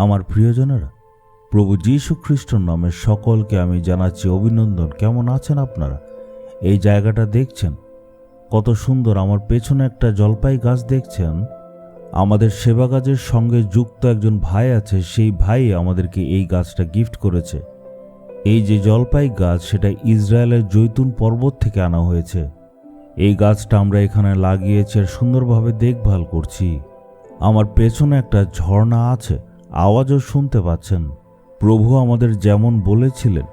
আমার প্রিয়জনেরা, প্রভু যীশু খ্রিস্টর নামে সকলকে আমি জানাচ্ছি অভিনন্দন। কেমন আছেন আপনারা? এই জায়গাটা দেখছেন? কত সুন্দর, আমার পেছনে একটা জলপাই গাছ দেখছেন? আমাদের সেবা কাজের সঙ্গে যুক্ত একজন ভাই আছে, সেই ভাই আমাদেরকে এই গাছটা গিফট করেছে। এই যে জলপাই গাছ, সেটা ইসরায়েলের জৈতুন পর্বত থেকে আনা হয়েছে। এই গাছটা আমরা এখানে লাগিয়েছি আর সুন্দরভাবে দেখভাল করছি। আমার পেছনে একটা ঝর্ণা আছে। আওয়াজও শুনতে পাচ্ছেন। প্রভু আমাদের যেমন বলেছিলেন,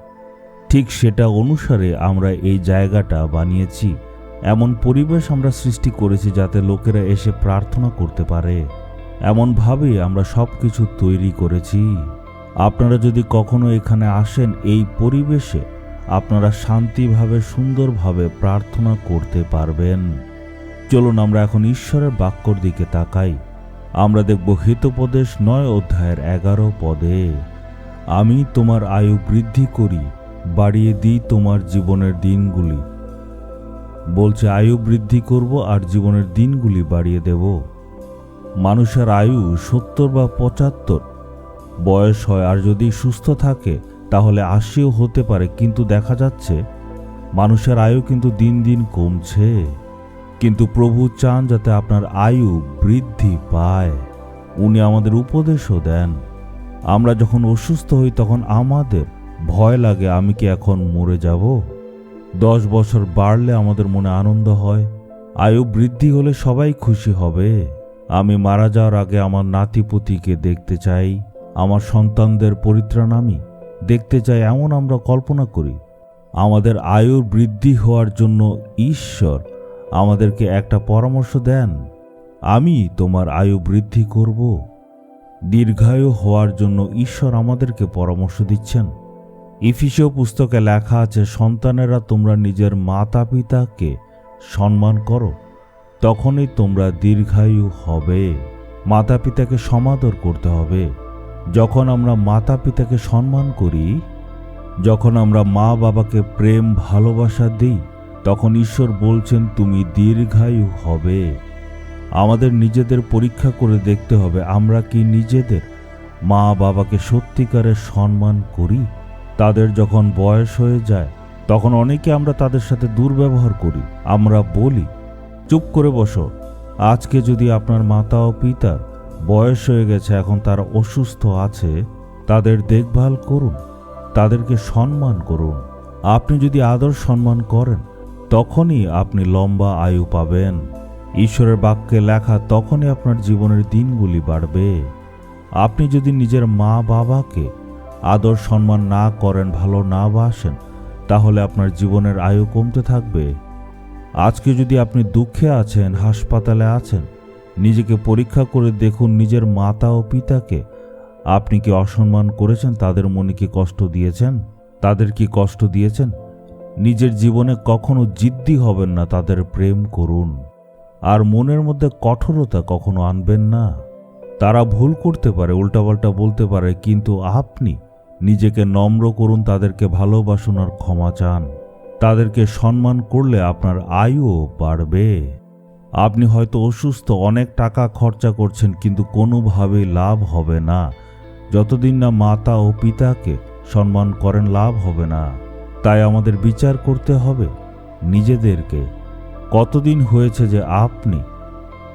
ঠিক সেটা অনুসারে আমরা এই জায়গাটা বানিয়েছি। এমন পরিবেশ আমরা সৃষ্টি করেছি যাতে লোকেরা এসে প্রার্থনা করতে পারে। এমনভাবেই আমরা সব কিছু তৈরি করেছি। আপনারা যদি কখনো এখানে আসেন, এই পরিবেশে আপনারা শান্তিভাবে, সুন্দরভাবে প্রার্থনা করতে পারবেন। চলুন আমরা এখন ঈশ্বরের বাক্যর দিকে তাকাই। আমরা দেখব হিতোপদেশ নয় অধ্যায়ের এগারো পদে। আমি তোমার আয়ু বৃদ্ধি করি, বাড়িয়ে দিই তোমার জীবনের দিনগুলি। বলছে, আয়ু বৃদ্ধি করব আর জীবনের দিনগুলি বাড়িয়ে দেব। মানুষের আয়ু সত্তর বা পঁচাত্তর। বয়স হয় আর যদি সুস্থ থাকে, তাহলে আশিও হতে পারে, কিন্তু দেখা যাচ্ছে, মানুষের আয়ু কিন্তু দিন দিন কমছে। কিন্তু প্রভু চান যাতে আপনার আয়ু বৃদ্ধি পায়। উনি আমাদের উপদেশও দেন। আমরা যখন অসুস্থ হই তখন আমাদের ভয় লাগে, আমি কি এখন মরে যাব? দশ বছর বাড়লে আমাদের মনে আনন্দ হয়, আয়ু বৃদ্ধি হলে সবাই খুশি হবে। আমি মারা যাওয়ার আগে আমার নাতিপুতিকে দেখতে চাই, আমার সন্তানদের পরিত্রাণ আমি দেখতে চাই, এমন আমরা কল্পনা করি। আমাদের আয়ুর বৃদ্ধি হওয়ার জন্য ঈশ্বর আমাদেরকে একটা পরামর্শ দেন। আমি তোমার আয়ু বৃদ্ধি করব। দীর্ঘায়ু হওয়ার জন্য ঈশ্বর আমাদেরকে পরামর্শ দিচ্ছেন। ইফিসীয় পুস্তকে লেখা আছে, সন্তানেরা তোমরা নিজের মাতা পিতাকে সম্মান করো, তখনই তোমরা দীর্ঘায়ু হবে। মাতা পিতাকে সমাদর করতে হবে। যখন আমরা মাতা পিতাকে সম্মান করি, যখন আমরা মা বাবাকে প্রেম, ভালোবাসা দিই তখন ঈশ্বর বলছেন, তুমি দীর্ঘায়ু হবে। আমাদের নিজেদের পরীক্ষা করে দেখতে হবে, আমরা কি নিজেদের মা বাবাকে সত্যিকারের সম্মান করি? তাদের যখন বয়স হয়ে যায়, তখন অনেকে আমরা তাদের সাথে দুর্ব্যবহার করি। আমরা বলি, চুপ করে বসো। আজকে যদি আপনার মাতা ও পিতার বয়স হয়ে গেছে, এখন তারা অসুস্থ আছে, তাদের দেখভাল করুন, তাদেরকে সম্মান করুন। আপনি যদি আদর সম্মান করেন তখনই আপনি লম্বা আয়ু পাবেন। ঈশ্বরের বাক্যে লেখা, তখনই আপনার জীবনের দিনগুলি বাড়বে। আপনি যদি নিজের মা বাবাকে আদর সম্মান না করেন, ভালো না বাসেন, তাহলে আপনার জীবনের আয়ু কমতে থাকবে। আজকে যদি আপনি দুঃখে আছেন, হাসপাতালে আছেন, নিজেকে পরীক্ষা করে দেখুন নিজের মাতা ও পিতাকে। আপনি কি অসম্মান করেছেন? তাদের মনে কি কষ্ট দিয়েছেন? তাদের কি কষ্ট দিয়েছেন? নিজের জীবনে কখনো জিদ্দি হবেন না, তাদের প্রেম করুন। আর মনের মধ্যে কঠোরতা কখনো আনবেন না। তারা ভুল করতে পারে, উল্টাপাল্টা বলতে পারে, কিন্তু আপনি নিজেকে নম্র করুন, তাদেরকে ভালোবাসুন আর ক্ষমা চান। তাদেরকে সম্মান করলে আপনার আয়ুও বাড়বে। আপনি হয়তো অসুস্থ, অনেক টাকা খরচা করছেন, কিন্তু কোনোভাবেই লাভ হবে না। যতদিন না মাতা ও পিতাকে সম্মান করেন, লাভ হবে না। তাই আমাদের বিচার করতে হবে। নিজেদেরকে। কতদিন হয়েছে যে আপনি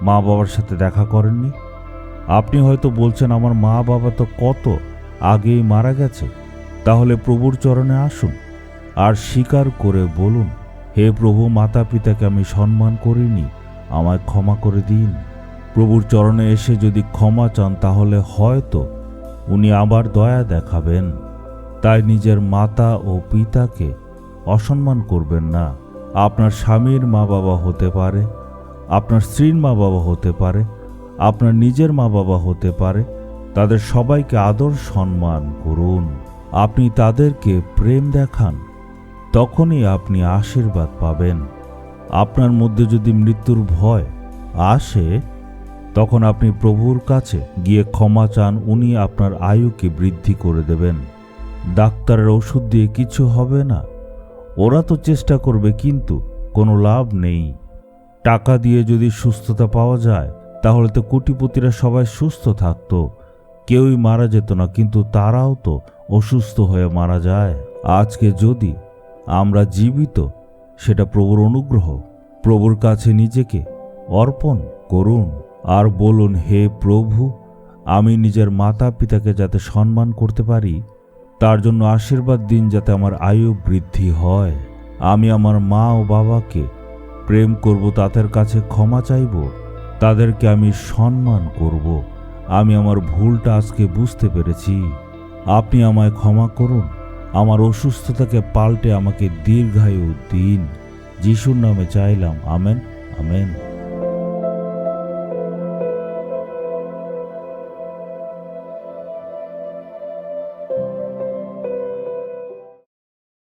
মা বাবার সাথে দেখা করেননি? আপনি হয়তো বলছেন, আমার মা বাবা তো কত আগেই মারা গেছে। তাহলে প্রভুর চরণে আসুন আর স্বীকার করে বলুন, হে প্রভু মাতা পিতাকে আমি সম্মান করিনি, আমায় ক্ষমা করে দিন। প্রভুর চরণে এসে যদি ক্ষমা চান, তাহলে হয়তো উনি আবার দয়া দেখাবেন। তাই নিজের মাতা ও পিতাকে অসম্মান করবেন না। আপনার স্বামীর মা বাবা হতে পারে, আপনার স্ত্রীর মা বাবা হতে পারে, আপনার নিজের মা বাবা হতে পারে। তাদের সবাইকে আদর সম্মান করুন। আপনি তাদেরকে প্রেম দেখান, তখনই আপনি আশীর্বাদ পাবেন। আপনার মধ্যে যদি মৃত্যুর ভয় আসে, তখন আপনি প্রভুর কাছে গিয়ে ক্ষমা চান, উনি আপনার আয়ুকে বৃদ্ধি করে দেবেন। ডাক্তারের ওষুধ দিয়ে কিছু হবে না। ওরা তো চেষ্টা করবে, কিন্তু কোনো লাভ নেই। টাকা দিয়ে যদি সুস্থতা পাওয়া যায়, তাহলে তো কোটিপতিরা সবাই সুস্থ থাকতো। কেউই মারা যেত না, কিন্তু তারাও তো অসুস্থ হয়ে মারা যায়। আজকে যদি আমরা জীবিত, সেটা প্রভুর অনুগ্রহ, প্রভুর কাছে নিজেকে অর্পণ করুন আর বলুন, হে প্রভু, আমি নিজের মাতা পিতাকে যাতে সম্মান করতে পারি তার জন্য আশীর্বাদ দিন যাতে আমার আয়ু বৃদ্ধি হয়। আমি আমার মা ও বাবাকে প্রেম করব, তাদের কাছে ক্ষমা চাইব, তাদেরকে আমি সম্মান করব। আমি আমার ভুলটা আজকে বুঝতে পেরেছি। আপনি আমায় ক্ষমা করুন। আমার অসুস্থতাকে পাল্টে আমাকে দীর্ঘায়ু দিন। যিশুর নামে চাইলাম, আমেন আমেন।